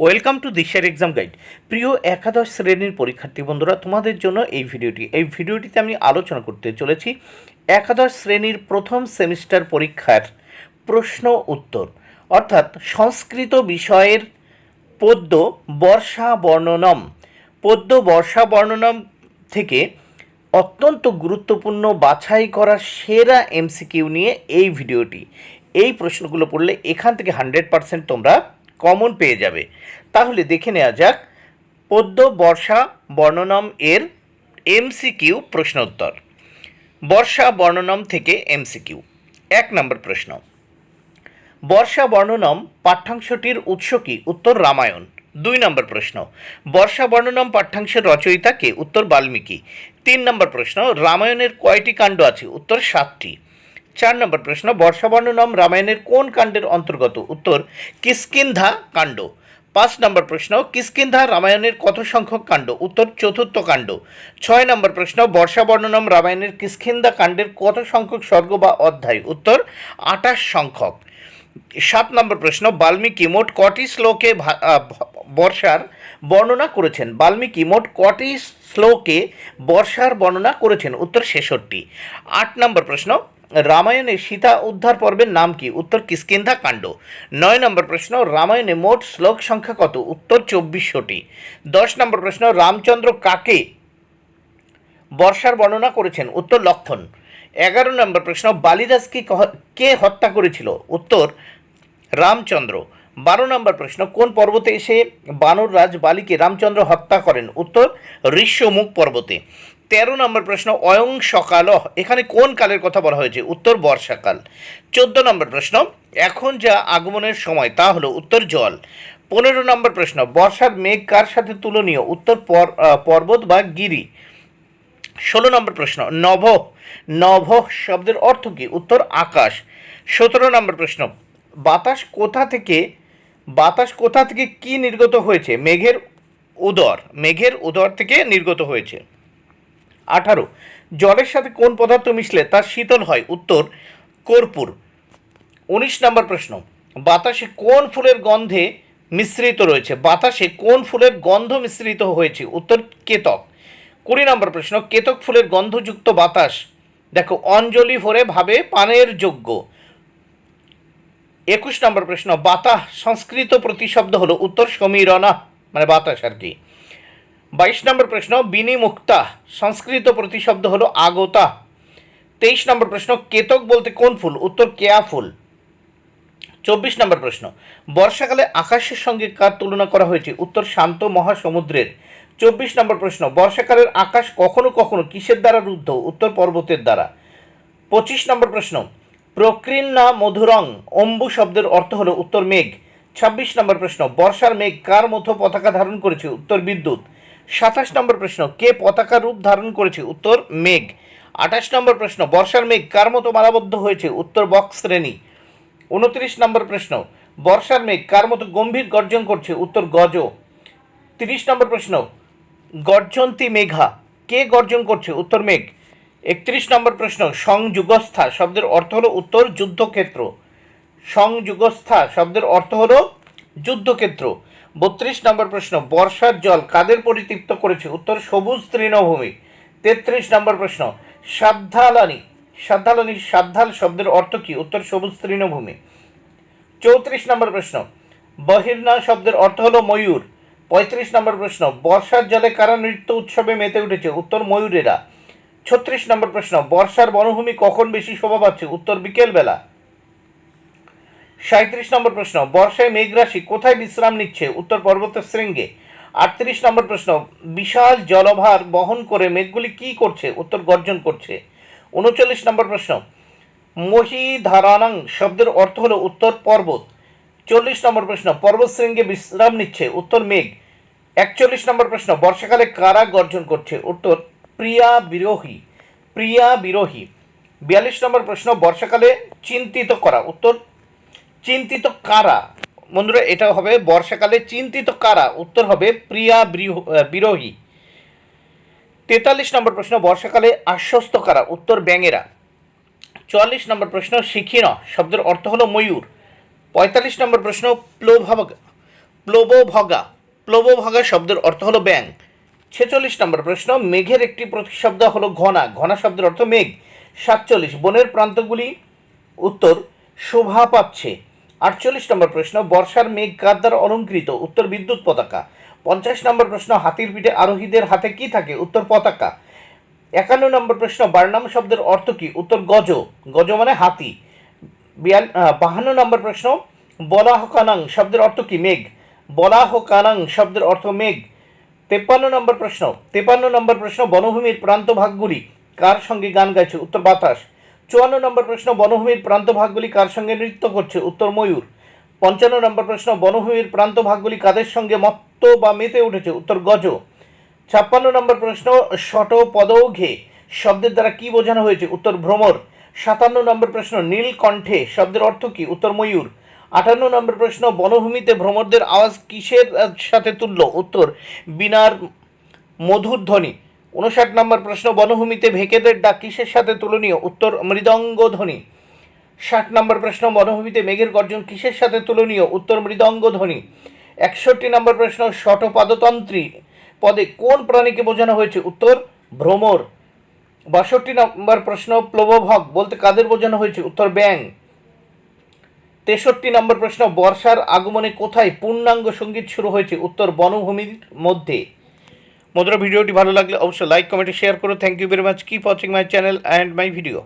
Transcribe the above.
Welcome to দিশার exam guide. প্রিয় একাদশ শ্রেণির পরীক্ষার্থী বন্ধুরা, তোমাদের জন্য এই ভিডিওটি। এই ভিডিওটিতে আমি আলোচনা করতে চলেছি একাদশ শ্রেণির প্রথম সেমিস্টার পরীক্ষার প্রশ্ন উত্তর। অর্থাৎ সংস্কৃত বিষয়ের পদ্য বর্ষা বর্ণনম। পদ্য বর্ষা বর্ণনম থেকে অত্যন্ত গুরুত্বপূর্ণ বাছাই করা সেরা এমসিকিউ নিয়ে এই ভিডিওটি। এই প্রশ্নগুলো পড়লে এখান থেকে হান্ড্রেড পারসেন্ট তোমরা কমন পেয়ে যাবে। তাহলে দেখে নেওয়া যাক পদ্য বর্ষা, বর্ণনম এর এমসিকিউ প্রশ্ন উত্তর। বর্ষা, বর্ণনম থেকে এমসিকিউ এক নম্বর প্রশ্ন। বর্ষা, বর্ণনম পাঠ্যাংশটির উৎস কি? উত্তর রামায়ণ। দুই নম্বর প্রশ্ন। বর্ষা, বর্ণনম পাঠ্যাংশের রচয়িতা কে? উত্তর বাল্মীকি। তিন নম্বর প্রশ্ন। রামায়ণের কয়টি কাণ্ড আছে? উত্তর সাতটি। চার নম্বর প্রশ্ন, বর্ষাবর্ণনম রামায়ণের কোন কাণ্ডের অন্তর্গত? উত্তর, কিষ্কিন্ধা কাণ্ড। পাঁচ নম্বর প্রশ্ন, কিষ্কিন্ধা রামায়ণের কত সংখ্যক কাণ্ড? উত্তর, চতুর্থ কাণ্ড। ছয় নম্বর প্রশ্ন, বর্ষাবর্ণনম রামায়ণের কিষ্কিন্ধা কাণ্ডের কত সংখ্যক স্বর্গ বা অধ্যায়? উত্তর, আঠাশ সংখ্যক। সাত নম্বর প্রশ্ন, বাল্মীকি মোট কটি শ্লোকে বর্ষার বর্ণনা করেছেন? বাল্মীকি মোট কটি শ্লোকে বর্ষার বর্ণনা করেছেন? উত্তর ছেষট্টি। আট নম্বর প্রশ্ন রামায়ণে সীতা উদ্ধার পর্বের নাম কি? উত্তর কিষ্কিন্ধা কাণ্ড। নয় নম্বর প্রশ্ন, রামায়ণে মোট শ্লোক সংখ্যা কত? উত্তর চব্বিশশোটি। দশ নম্বর প্রশ্ন, রামচন্দ্র কাকে বর্ষার বর্ণনা করেছেন? উত্তর লক্ষণ। এগারো নম্বর প্রশ্ন বালিদাসকে কে হত্যা করেছিল? উত্তর, রামচন্দ্র। বারো নম্বর প্রশ্ন, কোন পর্বতে এসে বানর রাজ বালিকে রামচন্দ্র হত্যা করেন? উত্তর, ঋষ্যমুখ পর্বতে। তেরো নম্বর প্রশ্ন, অয়ং সকাল এখানে কোন কালের কথা বলা হয়েছে? উত্তর বর্ষাকাল। চোদ্দ নম্বর প্রশ্ন, এখন যা আগমনের সময়, তা হলো উত্তর জল। পনেরো নম্বর প্রশ্ন, বর্ষার মেঘ কার সাথে তুলনীয়? উত্তর পর্বত বা গিরি। ষোলো নম্বর প্রশ্ন, নভ। নভ শব্দের অর্থ কী? উত্তর আকাশ। সতেরো নম্বর প্রশ্ন, বাতাস কোথা থেকে, বাতাস কোথা থেকে কি নির্গত হয়েছে? মেঘের উদর। মেঘের উদর থেকে নির্গত হয়েছে। আঠারো। জলের সাথে কোন পদার্থ মিশলে তা শীতল হয়? উত্তর, কর্পূর। উনিশ নম্বর প্রশ্ন, বাতাসে কোন ফুলের গন্ধে মিশ্রিত রয়েছে? বাতাসে কোন ফুলের গন্ধ মিশ্রিত হয়েছে? উত্তর, কেতক। কুড়ি নম্বর প্রশ্ন, কেতক ফুলের গন্ধযুক্ত বাতাস, দেখো, অঞ্জলি ভরে ভাবে পানের যোগ্য। একুশ নম্বর প্রশ্ন, বাতাস সংস্কৃত প্রতিশব্দ হলো উত্তর, সমীরণা মানে বাতাস আর কি। বাইশ নম্বর প্রশ্ন, বিনিমুক্তা, সংস্কৃত প্রতিশব্দ হলো আগতা। তেইশ নম্বর প্রশ্ন, কেতক বলতে কোন ফুল? উত্তর, কেয়া ফুল। চব্বিশ নম্বর প্রশ্ন, বর্ষাকালে আকাশের সঙ্গে কার তুলনা করা হয়েছে? উত্তর, শান্ত মহাসমুদ্রের। চব্বিশ নম্বর প্রশ্ন, বর্ষাকালের আকাশ কখনো কখনো কিসের দ্বারা রুদ্ধ? উত্তর, পর্বতের দ্বারা। পঁচিশ নম্বর প্রশ্ন প্রকৃন্না মধুরং? অম্বু শব্দের অর্থ হলো উত্তর, মেঘ। ছাব্বিশ নম্বর প্রশ্ন, বর্ষার মেঘ কার মতো পতাকা ধারণ করেছে? উত্তর, বিদ্যুৎ। সাতাশ নম্বর প্রশ্ন, কে পতাকা রূপ ধারণ করেছে? উত্তর, মেঘ। আঠাশ নম্বর প্রশ্ন, বর্ষার মেঘ কার মতো মালাবদ্ধ হয়েছে? উত্তর, বক্স শ্রেণি। উনত্রিশ নম্বর প্রশ্ন, বর্ষার মেঘ কার মতো গম্ভীর গর্জন করছে? উত্তর, গজ। তিরিশ নম্বর প্রশ্ন, গর্জন্তী মেঘা কে গর্জন করছে? উত্তর, মেঘ। একত্রিশ নম্বর প্রশ্ন, সংযুগস্থা শব্দের অর্থ হলো উত্তর যুদ্ধক্ষেত্র। সংযুগস্থা শব্দের অর্থ হলো যুদ্ধক্ষেত্র। বত্রিশ নম্বর প্রশ্ন, বর্ষার জল কাদের পরিতৃপ্ত করেছে? উত্তর, সবুজ তৃণভূমি। তেত্রিশ নম্বর প্রশ্ন সাধ্যালানি সাধ্যালানি সাধ্যাল শব্দের অর্থ কী? উত্তর, সবুজ তৃণভূমি। চৌত্রিশ নম্বর প্রশ্ন, বহির্না শব্দের অর্থ হলো ময়ূর। পঁয়ত্রিশ নম্বর প্রশ্ন, বর্ষার জলে কারা নৃত্য উৎসবে মেতে উঠেছে? উত্তর, ময়ূরেরা। ছত্রিশ নম্বর প্রশ্ন, বর্ষার বনভূমি কখন বেশি শোভা পাচ্ছে? উত্তর, বিকেলবেলা। সাঁত্রিশ নম্বর প্রশ্ন, বর্ষায় মেঘরাশি কোথায় বিশ্রাম নিচ্ছে? উত্তর পর্বতের শৃঙ্গে। আটত্রিশ নম্বর প্রশ্ন, বিশাল জলভার বহন করে মেঘগুলি কি করছে? উত্তর, গর্জন করছে। উনচল্লিশ নম্বর প্রশ্ন, মহিধারানাং শব্দের অর্থ হলো উত্তর পর্বত। চল্লিশ নম্বর প্রশ্ন, পর্বত শৃঙ্গে বিশ্রাম নিচ্ছে? উত্তর, মেঘ। একচল্লিশ নম্বর প্রশ্ন, বর্ষাকালে কারা গর্জন করছে? উত্তর, প্রিয়া বিরোহী। প্রিয়া বিরোহী। বিয়াল্লিশ নম্বর প্রশ্ন, বর্ষাকালে চিন্তিত করা? উত্তর চিন্তিত কারা? বন্ধুরা, এটা হবে বর্ষাকালে চিন্তিত কারা? উত্তর হবে প্রিয়া বিরোহী তেতাল্লিশ নম্বর প্রশ্ন, বর্ষাকালে আশ্বস্ত কারা? উত্তর, ব্যাঙেরা। চুয়াল্লিশ নম্বর প্রশ্ন শিখিন শব্দের অর্থ হলো ময়ূর। পঁয়তাল্লিশ নম্বর প্রশ্ন প্লোভাব প্লবভগা। প্লবভগা শব্দের অর্থ হলো ব্যাং ছেচল্লিশ নম্বর প্রশ্ন, মেঘের একটি প্রতিশব্দ হলো ঘনা। ঘনা শব্দের অর্থ মেঘ। সাতচল্লিশ, বনের প্রান্তগুলি উত্তর, শোভা পাচ্ছে। আটচল্লিশ নম্বর প্রশ্ন, বর্ষার মেঘ কার দ্বারা অলঙ্কৃত? উত্তর বিদ্যুৎ পতাকা। পঞ্চাশ নম্বর প্রশ্ন, হাতির পিঠে আরোহীদের হাতে কি থাকে? উত্তর পতাকা। একান্ন নম্বর প্রশ্ন, বারনাম শব্দের অর্থ কি? উত্তর গজ। গজ মানে হাতি। বিয়াল বাহান্ন নম্বর প্রশ্ন বলাহ কানাং শব্দের অর্থ কি? মেঘ। বলাহ কানাং শব্দের অর্থ মেঘ। তেপ্পান্ন নম্বর প্রশ্ন তেপান্ন নম্বর প্রশ্ন, বনভূমির প্রান্তভাগগুলি কার সঙ্গে গান গাইছে? উত্তর বাতাস। চুয়ান্ন নম্বর প্রশ্ন, বনভূমির প্রান্তভাগগুলি কার সঙ্গে নৃত্য করছে? উত্তর ময়ূর। পঞ্চান্ন নম্বর প্রশ্ন, বনভূমির প্রান্তভাগগুলি কাদের সঙ্গে মত্ত বা মেতে উঠেছে? উত্তর, গজ। ছাপ্পান্ন নম্বর প্রশ্ন শট পদৌঘে শব্দের দ্বারা কি বোঝানো হয়েছে? উত্তর, ভ্রমর। সাতান্ন নম্বর প্রশ্ন নীল কণ্ঠে শব্দের অর্থ কি? উত্তর, ময়ূর। আটান্ন নম্বর প্রশ্ন, বনভূমিতে ভ্রমরদের আওয়াজ কিসের সাথে তুল্য? উত্তর, বিনার মধুর ধ্বনি। উনষাট নম্বর প্রশ্ন, বনভূমিতে ভেকেদের ডাক কিসের সাথে তুলনীয়? উত্তর মৃদঙ্গ ধ্বনি ষাট নম্বর প্রশ্ন, বনভূমিতে মেঘের গর্জন কিসের সাথে তুলনীয়? উত্তর মৃদঙ্গ ধ্বনি একষট্টি নম্বর প্রশ্ন শটপাদতন্ত্রী পদে কোন প্রাণীকে বোঝানো হয়েছে? উত্তর, ভ্রমর। বাষট্টি নম্বর প্রশ্ন, প্লবভগ বলতে কাদের বোঝানো হয়েছে? উত্তর ব্যাং তেষট্টি নম্বর প্রশ্ন, বর্ষার আগমনে কোথায় পূর্ণাঙ্গ সংগীত শুরু হয়েছে? উত্তর, বনভূমির মধ্যে। মধুরা ভিডিওটি ভালো লাগলে অবশ্যই লাইক কমেন্ট শেয়ার করো। Thank you very much keep watching my channel and my video